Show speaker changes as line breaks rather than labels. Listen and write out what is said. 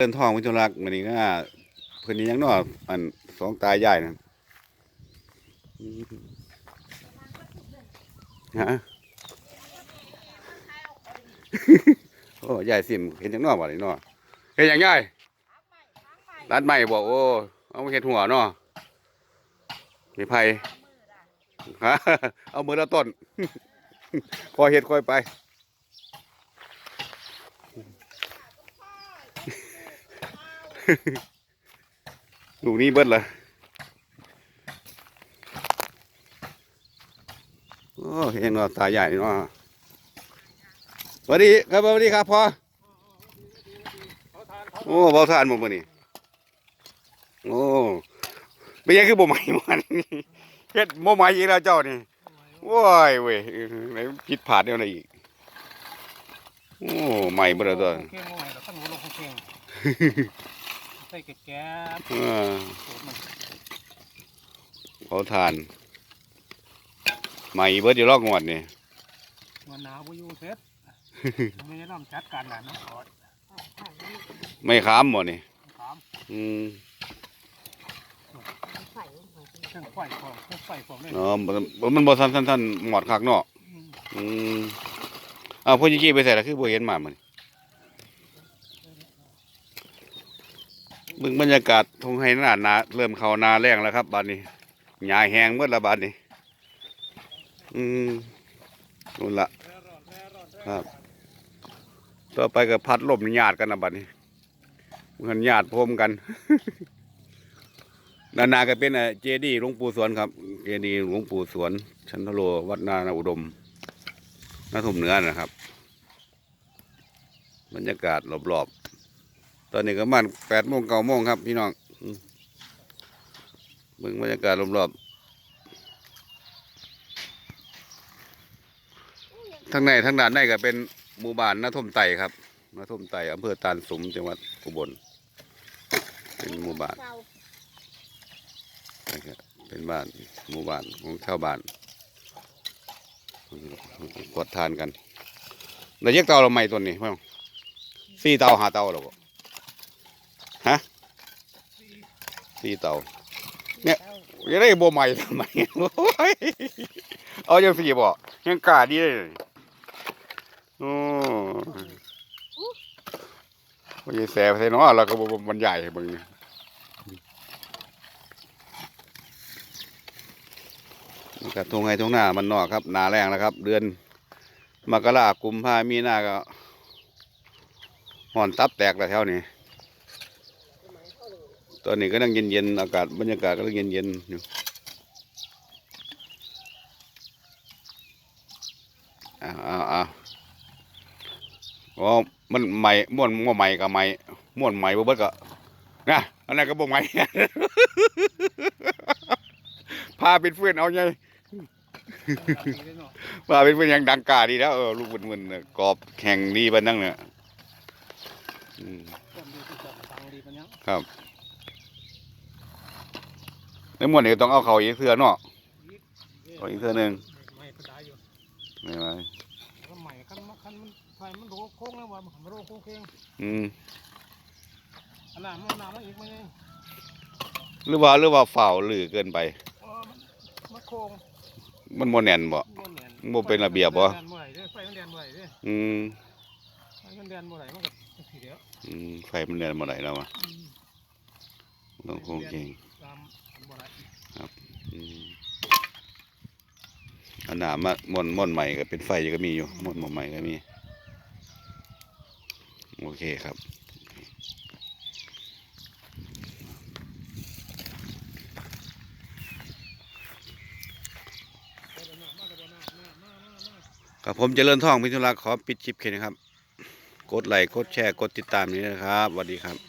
เดินทองวิทุรักมันนี่ก็เพิ่อนนี่ยังนออันสองตายายนะฮะโอ้ยายสิมเห็นจังนอบ่นี่เนอเห็นยังยายรัดใหม่บอกโอ้เอาเฮ็ดหัวเนาะมีไผฮะเอามือละต้นคอยเฮ็ดคอยไป ลูกนี้เบิดเลยโอ้เห็นว่าตาใหญ่เนาะสวัสดีครับสวัสดีครับพ่อโอ้เบาทานหมดมือนี้โอ้เป็นยังคือบ่ใหม่มันเฮ็ดบ่ใหม่อีกแล้วเจ้านี่ว้ยเว้ยไหนผิดพลาดแนวไหนอีกโอ้ใหม่เบ่แล้ตัว
ใส่แก่แก่
เออ
สูตรมัน
เบาทาน ใหม่เบิดอยู่รอกงวดนี่
มันหนาวบ่อยู่เสร็จไม่ได้ต้องจัดการแบบนั้นก่อน
ไม่ค้ามบ่นี่
ถาม
อืม
เครื่องไฟของเครื่องไฟของเลย
เนาะมันมันบ่ทันทันทันหมอดคักเนาะอืมอ้าวพ่อจิกี้ไปใส่ละคือบ่เห็นหมามัน บิ่งบรรยากาศทงไห้หน้านาเริ่มเข้านาแรงแล้วครับบัดนี้หญ้าแห้งหมดแล้วบัดนี้ อืมนู่นละครับ ต่อไปก็พัดลมญาติกันนะบัดนี้เหมือนญาติพรมกันนานาก็เป็นเจดีหลวงปู่สวนครับ เจดีหลวงปู่สวน ชันทโลวัดนานาอุดมนาทุ่มเหนือนะครับ บรรยากาศรอบๆ ตอนนี้ก็มันแปดโมงเก้าโมงครับพี่น้องมเบิ่งบรรยากาศรอบๆทั้งในทั้งด้านในก็เป็นหมู่บ้านนาทมไตครับนาทมไตอำเภอตาลสมจังหวัดอุบล เป็นหมู่บ้านนะครับเป็นบ้านหมู่บ้านของชาวบ้านกดทานกันแล้วยักเตาเราไม่ตัวนี้มั้งสี่เตาหาเตาหรอบ่ฮะ สี่เตาเนี่ยยังได้โบใหม่ทำไมโอ้ยเอาจังสี่บ่ยังกาดีเลยโอ้ยยแสบใส่นาะเราก็บ่บรรยายให้เบิ่งกับทงไงทงหน้ามันนอกครับ หนาแรงแล้วครับ เดือนมกรากุมภามีนาก็ห่อนตับแตกแล้วแถวนี้ อนนี้ก็นั่งเย็นๆอากาศบรรยากาศก็นั่งเย็นๆอยู่อ้าวอ้าวอ้าวอ๋อมันใหม่ม่วนม่วนใหม่กับใหม่ม่วนใหม่บ่เบิดก็นะอันนั้นก็บ่ใหม่พาเป็นเพื่อนเอาไงว่าเป็นเพื่อนยังดังกาดีแล้วเออลูกมึนๆน่ะกรอบแข็งดีบันนั่งเนี่ยครับ ในหมวดนี้ต้องเอาเขาอีกเทือเนาะเอาอีกเทือหนึ่ง
ไม่กระจายอยู่
นี่ไหม
ก็ใหม่คันคันมันไฟมันโดโค้งแล้วว่ามันโดโค้งเก่ง
อืม
อันนั้นมันน้ำมันอีกไหมเนี่ย
หรือว่าหรือว่าฝ่าวหรือเกินไป
เออมันมันโค้ง
มันโมแน่นบ่
มันแน่น
บ่เป็นระเบียบบ่
ไฟมันแดนบ่ไหลเด้อไฟมันแดนบ่ไหลเด้อ
อืม
ไฟมันแดนบ่ไหลมันก็สีเดียว
อืมไฟมันแน่นมาไหนแล้ววะ
อืม
ต้องคงเก่ง
ตามบ่ไหล
อืมอันหนามาม่วนม่วนใหม่ก็เป็นไฟก็มีอยู่ม่วนม่วนใหม่ก็มี โอเคครับครับผมเจริญท่องพิทุลาขอปิดคลิปแค่นี้ครับ กดไลค์กดแชร์ กดติดตามนี้นะครับสวัสดีครับ